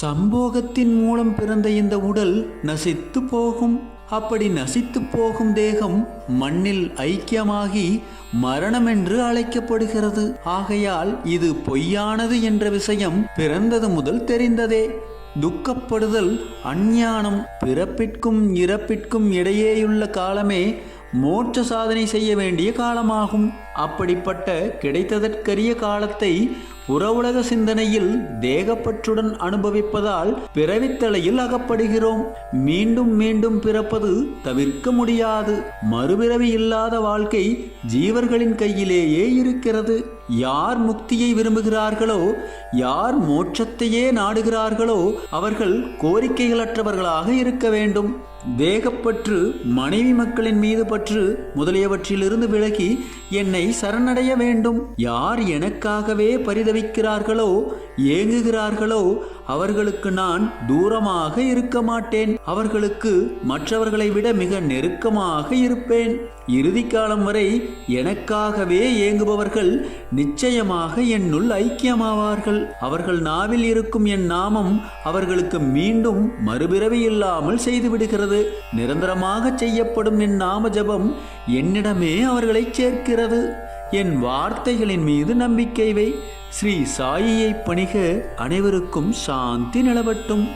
சம்போகத்தின் மூலம் பிறந்த இந்த உடல் நசித்து போகும். அப்படி நசித்து போகும் தேகம் மண்ணில் ஐக்கியமாகி மரணம் என்று அழைக்கப்படுகிறது. ஆகையால் இது பொய்யானது என்ற விஷயம் பிறந்தது முதல் தெரிந்ததே. துக்கப்படுதல் அஞ்ஞானம் பிறப்பிற்கும் இறப்பிற்கும் இடையேயுள்ள காலமே மோட்ச சாதனை செய்ய வேண்டிய காலமாகும். அப்படிப்பட்ட கிடைத்ததற்கரிய காலத்தை புறவுலக சிந்தனையில் தேகப்பற்றுடன் அனுபவிப்பதால் பிறவித்தலையில் அகப்படுகிறோம். மீண்டும் மீண்டும் பிறப்பது தவிர்க்க முடியாது. மறுபிறவி இல்லாத வாழ்க்கை ஜீவர்களின் கையிலேயே இருக்கிறது. யார் முக்தியை விரும்புகிறார்களோ யார் மோட்சத்தையே நாடுகிறார்களோ அவர்கள் கோரிக்கைகளற்றவர்களாக இருக்க வேண்டும். தேகப்பற்று மனைவி மக்களின் மீது பற்று முதலியவற்றிலிருந்து விலகி என்னை சரணடைய வேண்டும். யார் எனக்காகவே பரிதவிக்கிறார்களோ ஏங்குகிறார்களோ அவர்களுக்கு நான் தூரமாக இருக்க மாட்டேன். அவர்களுக்கு மற்றவர்களை விட மிக நெருக்கமாக இருப்பேன். இறுதி காலம் வரை எனக்காகவே ஏங்குபவர்கள் நிச்சயமாக என்னுள் ஐக்கியமாவார்கள். அவர்கள் நாவில் இருக்கும் என் நாமம் அவர்களுக்கு மீண்டும் மறுபிறவி இல்லாமல் செய்துவிடுகிறது நிரந்தரமாக செய்யப்படும் என் நாம ஜபம் என்னிடமே அவர்களை சேர்க்கிறது. என் வார்த்தைகளின் மீது நம்பிக்கை வை. ஸ்ரீ சாயியை பணிக அனைவருக்கும் சாந்தி நிலவட்டும்.